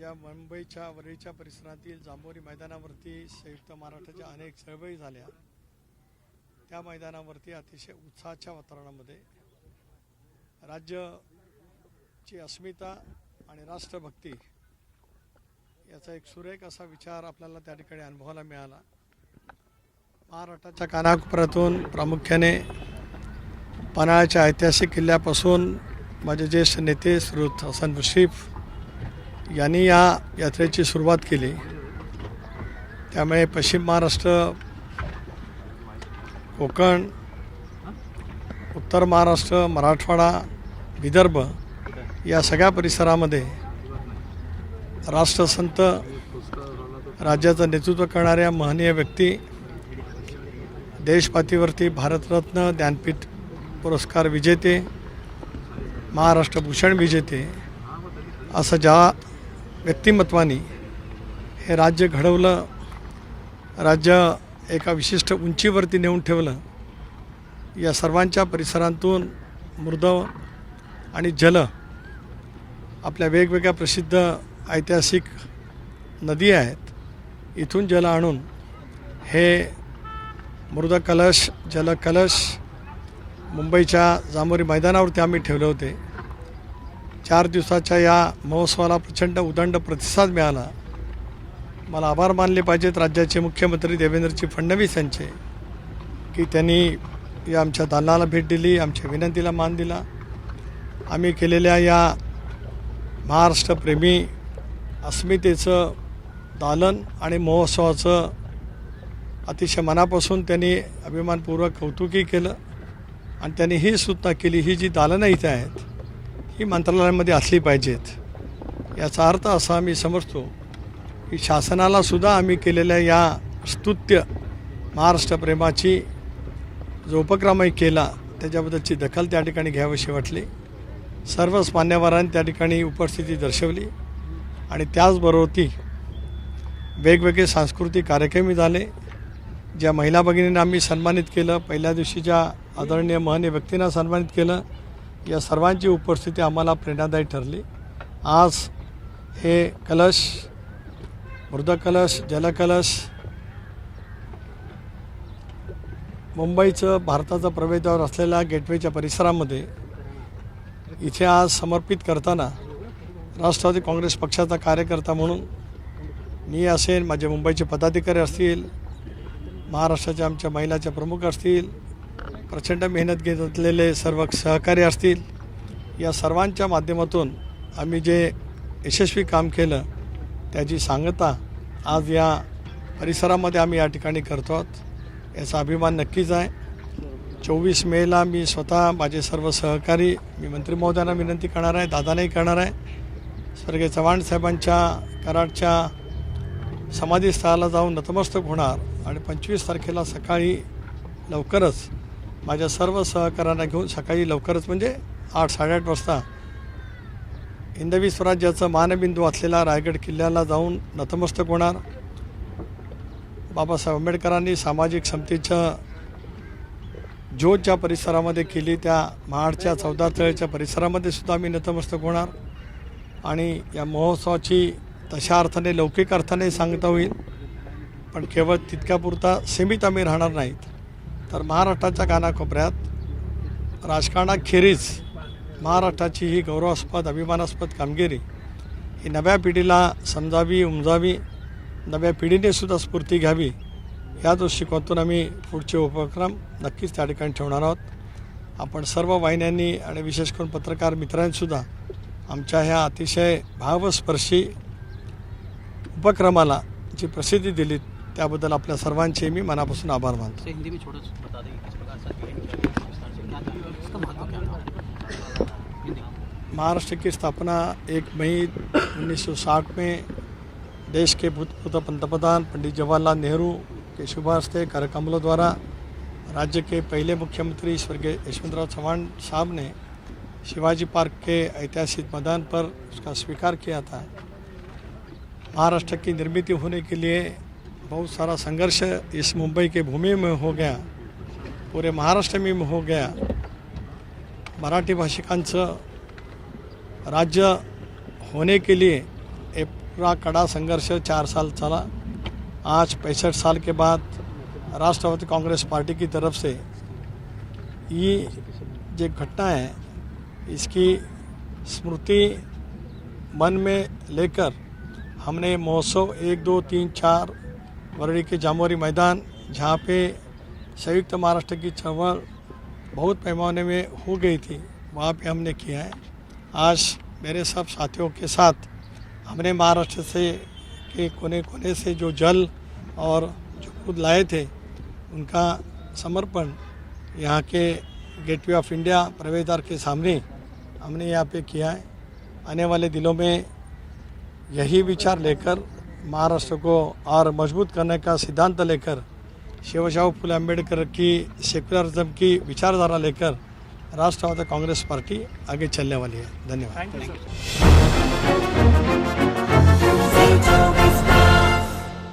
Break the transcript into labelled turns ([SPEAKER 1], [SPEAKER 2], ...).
[SPEAKER 1] ज्या मुंबईच्या वरळीच्या परिसरातील जांभोरी मैदानावरती संयुक्त महाराष्ट्राच्या अनेक चळवळी झाल्या. त्या मैदानावरती अतिशय उत्साहाच्या वातावरणामध्ये राज्यची अस्मिता आणि राष्ट्रभक्ती याचा एक सुरेख असा विचार आपल्याला त्या ठिकाणी अनुभवायला मिळाला. महाराष्ट्राच्या कानाकोपऱ्यातून प्रामुख्याने पन्हाळ्याच्या ऐतिहासिक किल्ल्यापासून माझे ज्येष्ठ नेते श्री हसन मुश्रीफ यांनी या यात्रेची सुरुवात केली. त्यामुळे पश्चिम महाराष्ट्र कोकण उत्तर महाराष्ट्र मराठवाडा विदर्भ या सगळ्या परिसरामध्ये राष्ट्रसंत राज्याचं नेतृत्व करणाऱ्या महनीय व्यक्ती देशपातीवरती भारतरत्न ज्ञानपीठ पुरस्कार विजेते महाराष्ट्र भूषण विजेते असं ज्या व्यक्तिमत्वानी हे राज्य घडवलं राज्य एका विशिष्ट उंचीवरती नेऊन ठेवलं या सर्वांच्या परिसरांतून मृद आणि जल आपल्या वेगवेगळ्या प्रसिद्ध ऐतिहासिक नदी आहेत इथून जल आणून हे मृद कलश जलकलश मुंबईच्या जांभोरी मैदानावरती आम्ही ठेवले होते. चार दिवसाच्या या महोत्सवाला प्रचंड उदंड प्रतिसाद मिळाला. मला आभार मानले पाहिजेत राज्याचे मुख्यमंत्री देवेंद्रजी फडणवीस यांचे की त्यांनी या आमच्या दालनाला भेट दिली आमच्या विनंतीला मान दिला. आम्ही केलेल्या या महाराष्ट्रप्रेमी अस्मितेचं दालन आणि महोत्सवाचं अतिशय मनापासून त्यांनी अभिमानपूर्वक कौतुकी केलं आणि त्यांनी ही सूचना केली ही जी दालनं इथे आहेत ही मंत्रालयामध्ये असली पाहिजेत. याचा अर्थ असा मी समजतो की शासनाला सुद्धा आम्ही केलेल्या या स्तुत्य महाराष्ट्रप्रेमाची जो उपक्रमही केला त्याच्याबद्दलची दखल त्या ठिकाणी घ्यावीशी वाटली. सर्वच मान्यवरांनी त्या ठिकाणी उपस्थिती दर्शवली आणि त्याचबरोबर ती वेगवेगळे सांस्कृतिक कार्यक्रमही झाले. ज्या महिला भगिनींना आम्ही सन्मानित केलं पहिल्या दिवशीच्या आदरणीय महनीय व्यक्तींना सन्मानित केलं या सर्वांची उपस्थिती आम्हाला प्रेरणादायी ठरली. आज हे कलश मृदकलश जलकलश मुंबईचं भारताचं प्रवेशद्वार असलेल्या गेटवेच्या परिसरामध्ये इथे आज समर्पित करताना राष्ट्रवादी काँग्रेस पक्षाचा कार्यकर्ता म्हणून मी असेल माझे मुंबईचे पदाधिकारी असतील महाराष्ट्राच्या आमच्या महिलाच्या प्रमुख असतील प्रचंड मेहनत घेत असलेले सर्व सहकारी असतील या सर्वांच्या माध्यमातून आम्ही जे यशस्वी काम केलं त्याची सांगता आज या परिसरामध्ये आम्ही या ठिकाणी करतो आहोत. याचा अभिमान नक्कीच आहे. चोवीस मेला मी स्वतः माझे सर्व सहकारी मी मंत्री महोदयांना विनंती करणार आहे दादानाही करणार आहे. स्वर्गीय चव्हाण साहेबांच्या कराडच्या समाधीस्थळाला जाऊन नतमस्तक होणार आणि पंचवीस तारखेला सकाळी लवकरच माझ्या सर्व सहकाऱ्यांना घेऊन सकाळी लवकरच म्हणजे आठ साडेआठ वाजता हिंदवी स्वराज्याचं मानबिंदू असलेला रायगड किल्ल्याला जाऊन नतमस्तक होणार. बाबासाहेब आंबेडकरांनी सामाजिक समतेचं ज्योत ज्या परिसरामध्ये केली त्या महाडच्या चौदा तळेच्या परिसरामध्ये सुद्धा आम्ही नतमस्तक होणार. आणि या महोत्सवाची तशा अर्थाने लौकिक अर्थाने सांगता होईल पण केवळ तितक्यापुरता सीमित आम्ही राहणार नाहीत. तर महाराष्ट्राच्या कानाकोपऱ्यात राजकारणाखेरीज महाराष्ट्राची ही गौरवास्पद अभिमानास्पद कामगिरी ही नव्या पिढीला समजावी उमजावी नव्या पिढीने सुद्धा स्फूर्ती घ्यावी या दृष्टिकोनातून आम्ही पुढचे उपक्रम नक्कीच त्या ठिकाणी ठेवणार आहोत. आपण सर्व वाहिन्यांनी आणि विशेष करून पत्रकार मित्रांनीसुद्धा आमच्या ह्या अतिशय भावस्पर्शी उपक्रमाला जी प्रसिद्धी दिली त्याबद्दल आपल्या सर्वांचे मी मनापासून आभार मानतो.
[SPEAKER 2] हिंदी में छोटा बता किस प्रकार से
[SPEAKER 1] महाराष्ट्र की स्थापना एक मई 1960 में देश के भूतपूर्व पंतप्रधान पंडित जवाहरलाल नेहरू के शुभ हस्ते कार्यक्रमों द्वारा राज्य के पहले मुख्यमंत्री स्वर्गीय यशवंतराव चौहान साहब ने शिवाजी पार्क के ऐतिहासिक मैदान पर उसका स्वीकार किया था। महाराष्ट्र की निर्मित होने के लिए बहुत सारा संघर्ष इस मुंबई के भूमि में हो गया, पूरे महाराष्ट्र में हो गया। मराठी भाषिकांचं राज्य होने के लिए एक पूरा कड़ा संघर्ष चार साल चला। आज पैंसठ साल के बाद राष्ट्रवादी कांग्रेस पार्टी की तरफ़ से ये जो घटना है, इसकी स्मृति मन में लेकर हमने महोत्सव एक, दो, तीन, चार वरड़ी के जामोरी मैदान, जहाँ पे संयुक्त महाराष्ट्र की चळवळ बहुत पैमाने में हो गई थी, वहाँ पे हमने किया है। आज मेरे सब साथियों के साथ हमने महाराष्ट्र से के कोने कोने से जो जल और जो खुद लाए थे, उनका समर्पण यहाँ के गेटवे ऑफ़ इंडिया प्रवेश द्वार के सामने हमने यहाँ पे किया है। आने वाले दिनों में यही विचार लेकर महाराष्ट्र को और मजबूत करने का सिद्धांत लेकर शिवशाहू फुले अम्बेडकर की सेक्युलरिज्म की विचारधारा लेकर राष्ट्रवादी कांग्रेस पार्टी आगे चलने वाली है। धन्यवाद।